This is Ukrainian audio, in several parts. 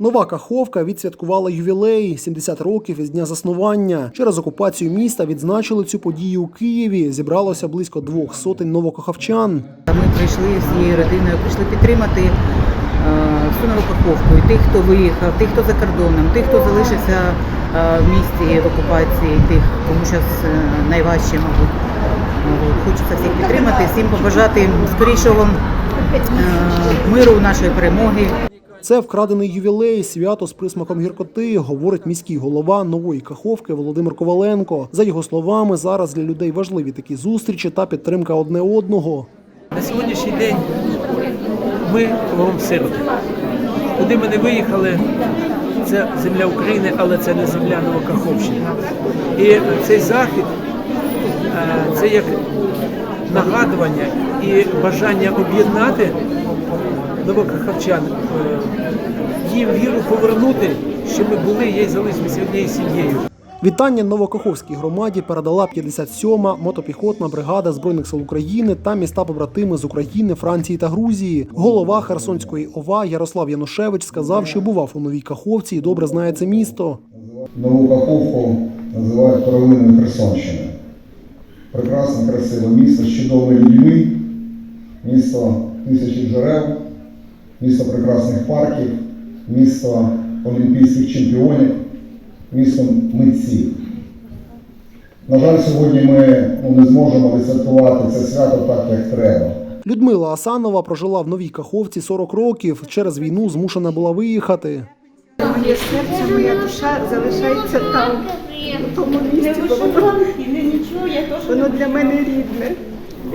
Нова Каховка відсвяткувала ювілей 70 років із дня заснування. Через окупацію міста відзначили цю подію у Києві. Зібралося близько двох сотень новокаховчан. Ми прийшли всією родиною, прийшли підтримати е, всю Новокаховку, і тих, хто виїхав, тих, хто за кордоном, тих, хто залишився е, в місті в окупації, тих, кому зараз найважче, мабуть. Хочеться всіх підтримати, всім побажати скорішого е, миру, нашої перемоги. Це вкрадений ювілей, свято з присмаком гіркоти, говорить міський голова нової Каховки Володимир Коваленко. За його словами, зараз для людей важливі такі зустрічі та підтримка одне одного. На сьогоднішній день ми кругом сироти. Куди ми не виїхали, це земля України, але це не земля Новокаховщини. І цей захід е, це як нагадування і бажання об'єднати новокаховчан, е, їм віру повернути, що ми були, є і залишилися однією сім'єю. Вітання Новокаховській громаді передала 57-ма мотопіхотна бригада збройних сил України та міста побратими з України, Франції та Грузії. Голова Херсонської ОВА Ярослав Янушевич сказав, що бував у новій Каховці і добре знає це місто. Нову Каховку називають первинною Херсонщиною. Прекрасне, красиве місто з чудовими людьми, місто тисячі джерел, місто прекрасних парків, місто олімпійських чемпіонів, місто митців. На жаль, сьогодні ми ну, не зможемо відсвяткувати це свято так, як треба. Людмила Асанова прожила в новій Каховці 40 років. Через війну змушена була виїхати. Моє серце, моя душа залишається там, у тому місці, бо воно, воно для мене рідне.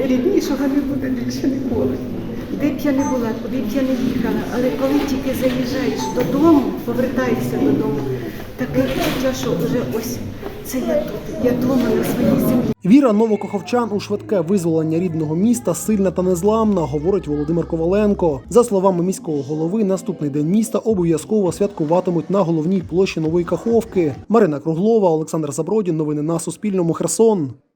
Ріднішого не буде більше ніколи. Де б я не була, куди б я не їхала, але коли тільки заїжджаєш додому, повертаєшся додому, таке відчуття, що вже ось це я тут, я вдома на своїй землі. Віра новокоховчан у швидке визволення рідного міста сильна та незламна, говорить Володимир Коваленко. За словами міського голови, наступний день міста обов'язково святкуватимуть на головній площі нової Каховки. Марина Круглова, Олександр Забродін. Новини на Суспільному. Херсон.